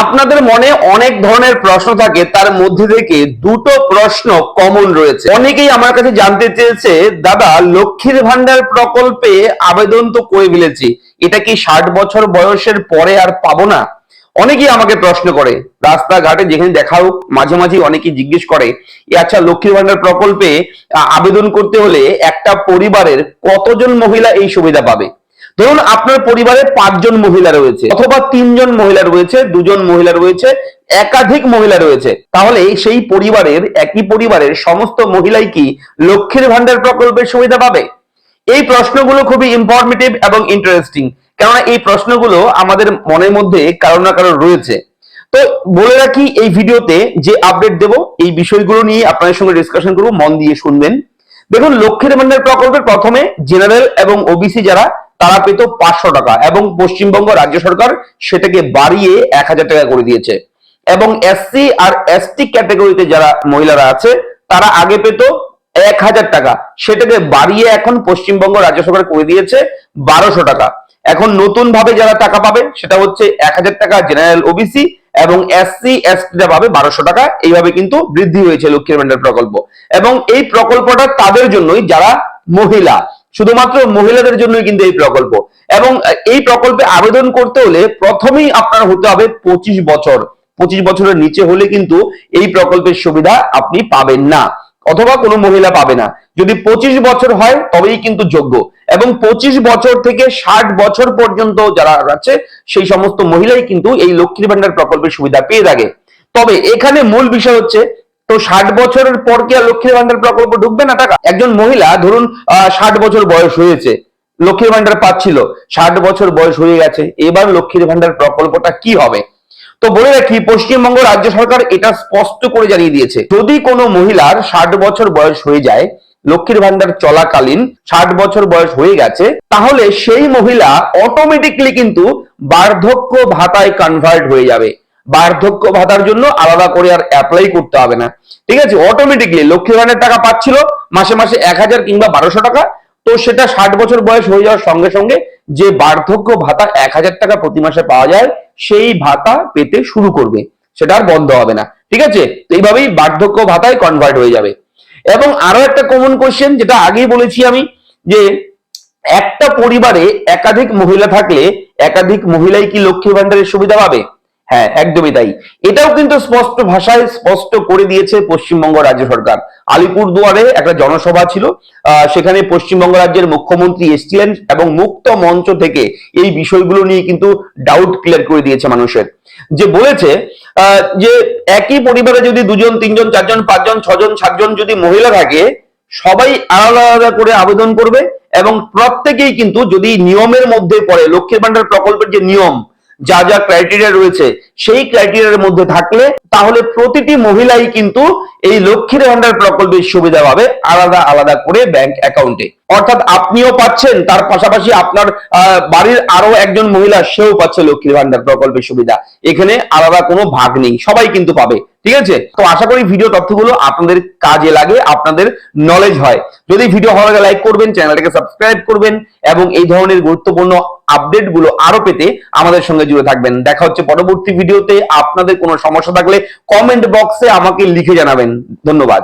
আপনাদের মনে অনেক ধরনের প্রশ্ন থাকে, তার মধ্যে থেকে দুটো প্রশ্ন কমন রয়েছে। অনেকেই আমার কাছে জানতে চেয়েছে, দাদা, লক্ষ্মীর ভান্ডার প্রকল্পে আবেদন তো করে ফেলেছি, এটা কি ষাট বছর বয়সের পরে আর পাবো না? অনেকেই আমাকে প্রশ্ন করে, রাস্তাঘাটে যেখানে দেখা হোক, মাঝে মাঝে অনেকেই জিজ্ঞেস করে আচ্ছা লক্ষ্মীর ভান্ডার প্রকল্পে আবেদন করতে হলে একটা পরিবারের কতজন মহিলা এই সুবিধা পাবে? ধরুন আপনার পরিবারে পাঁচজন মহিলা রয়েছে, অথবা তিনজন মহিলা রয়েছে, দুজন মহিলা রয়েছে, একাধিক মহিলা রয়েছে, তাহলে সেই পরিবারের, একই পরিবারের সমস্ত মহিলাই কি লক্ষ্মীর ভান্ডার প্রকল্পের সুবিধা পাবে? এই প্রশ্নগুলো খুবই ইনফরমেটিভ এবং ইন্টারেস্টিং কেননা এই প্রশ্নগুলো আমাদের মনের মধ্যে কারও না কারও রয়েছে। তো বলে রাখি এই ভিডিওতে যে আপডেট দেব, এই বিষয়গুলো নিয়ে আপনাদের সঙ্গে ডিসকাশন করব, মন দিয়ে শুনবেন। দেখুন, লক্ষ্মীর ভান্ডার প্রকল্পের প্রথমে জেনারেল এবং ওবিসি যারা তারা পেত পাঁচশো টাকা এবং পশ্চিমবঙ্গ রাজ্য সরকার সেটাকে বাড়িয়ে এক হাজার টাকা করে দিয়েছে। এবং এসসি আর এসটি ক্যাটাগরিতে যারা মহিলারা আছে, তারা আগে পেত এক হাজার টাকা। সেটাকে বাড়িয়ে এখন পশ্চিমবঙ্গ রাজ্য সরকার করে দিয়েছে বারোশো টাকা। এখন নতুন ভাবে যারা টাকা পাবে, সেটা হচ্ছে এক হাজার টাকা জেনারেল ওবিসি এবং এসসি এসটিটা পাবে বারোশো টাকা। এইভাবে কিন্তু বৃদ্ধি হয়েছে লক্ষ্মীর ভান্ডার প্রকল্প। এবং এই প্রকল্পটা তাদের জন্যই যারা মহিলা শুধুমাত্র মহিলাদের জন্যই কিন্তু এই প্রকল্প। এবং এই প্রকল্পে আবেদন করতে হলে প্রথমেই আপনার হতে হবে পঁচিশ বছর। পঁচিশ বছরের নিচে হলে কিন্তু এই প্রকল্পের সুবিধা আপনি পাবেন না। অথবা কোনো মহিলা পাবে না। যদি পঁচিশ বছর হয়, তবেই কিন্তু যোগ্য। এবং পঁচিশ বছর থেকে ষাট বছর পর্যন্ত যারা আছে, সেই সমস্ত মহিলাই কিন্তু এই লক্ষ্মীর ভান্ডার প্রকল্পের সুবিধা পেয়ে থাকে। তবে এখানে মূল বিষয় হচ্ছে তো ষাট বছরের পর কি আর লক্ষ্মীর ভান্ডার প্রকল্প ঢুকবে না টাকা? একজন মহিলা, ধরুন ষাট বছর বয়স হয়েছে, লক্ষ্মীর ভান্ডার পাচ্ছিল, ষাট বছর বয়স হয়ে গেছে, এবার লক্ষ্মীর ভান্ডার প্রকল্পটা কি হবে? তো বলে রাখি, পশ্চিমবঙ্গ রাজ্য সরকার এটা স্পষ্ট করে জানিয়ে দিয়েছে, যদি কোনো মহিলার ষাট বছর বয়স হয়ে যায়, লক্ষ্মীর ভান্ডার চলাকালীন ষাট বছর বয়স হয়ে গেছে, তাহলে সেই মহিলা অটোমেটিকলি কিন্তু বার্ধক্য ভাতায় কনভার্ট হয়ে যাবে। বার্ধক্য ভাতার জন্য আলাদা করে আর অ্যাপ্লাই করতে হবে না। ঠিক আছে? অটোমেটিকলি লক্ষ্মীর ভান্ডার টাকা পাচ্ছিল, মাসে মাসে এক হাজার কিংবা বারোশো টাকা। তো সেটা ষাট বছর বয়স হয়ে যাওয়ার সঙ্গে সঙ্গে যে বার্ধক্য ভাতা এক হাজার টাকা প্রতি মাসে পাওয়া যায়, সেই ভাতা পেতে শুরু করবে। সেটা আর বন্ধ হবে না। ঠিক আছে? তো এইভাবেই বার্ধক্য ভাতায় কনভার্ট হয়ে যাবে। এবং আরও একটা কমন কোশ্চেন যেটা আগেই বলেছি আমি, যে একটা পরিবারে একাধিক মহিলা থাকলে একাধিক মহিলাই কি লক্ষ্মী ভান্ডারের সুবিধা পাবে? হ্যাঁ একদমই তাই। এটাও কিন্তু স্পষ্ট ভাষায় স্পষ্ট করে দিয়েছে পশ্চিমবঙ্গ রাজ্য সরকার। আলিপুরদুয়ারে একটা জনসভা ছিল সেখানে পশ্চিমবঙ্গ রাজ্যের মুখ্যমন্ত্রী এসছিলেন এবং মুক্ত মঞ্চ থেকে এই বিষয়গুলো নিয়ে কিন্তু ডাউট ক্লিয়ার করে দিয়েছে মানুষের। যে বলেছে যে একই পরিবারে যদি দুজন, তিনজন, চারজন, পাঁচজন, ছজন, সাতজন যদি মহিলা থাকে, সবাই আলাদা আলাদা করে আবেদন করবে এবং প্রত্যেকেই কিন্তু যদি নিয়মের মধ্যে পড়ে, লক্ষ্মীর ভান্ডার প্রকল্পের যে নিয়ম যা যা ক্রাইটেরিয়া রয়েছে, সেই ক্রাইটেরিয়ার মধ্যে থাকলে তাহলে প্রতিটি মহিলাই কিন্তু এই লক্ষ্মীর ভান্ডার প্রকল্পের সুবিধা পাবে আলাদা আলাদা করে ব্যাংক অ্যাকাউন্টে অর্থাৎ আপনিও পাচ্ছেন, তার পাশাপাশি আপনার বাড়ির আরও একজন মহিলা, সেও পাচ্ছে লক্ষ্মীর ভান্ডার প্রকল্পের সুবিধা। এখানে আলাদা কোনো ভাগ নেই, সবাই কিন্তু পাবে। ঠিক আছে? তো আশা করি ভিডিও তথ্যগুলো আপনাদের কাজে লাগে, আপনাদের নলেজ হয়। যদি ভিডিও ভালো লাগে লাইক করবেন চ্যানেলটাকে সাবস্ক্রাইব করবেন এবং এই ধরনের গুরুত্বপূর্ণ আপডেটগুলো আরও পেতে আমাদের সঙ্গে জুড়ে থাকবেন। দেখা হচ্ছে পরবর্তী ভিডিওতে আপনাদের কোনো সমস্যা থাকলে কমেন্ট বক্সে আমাকে লিখে জানাবেন। ধন্যবাদ।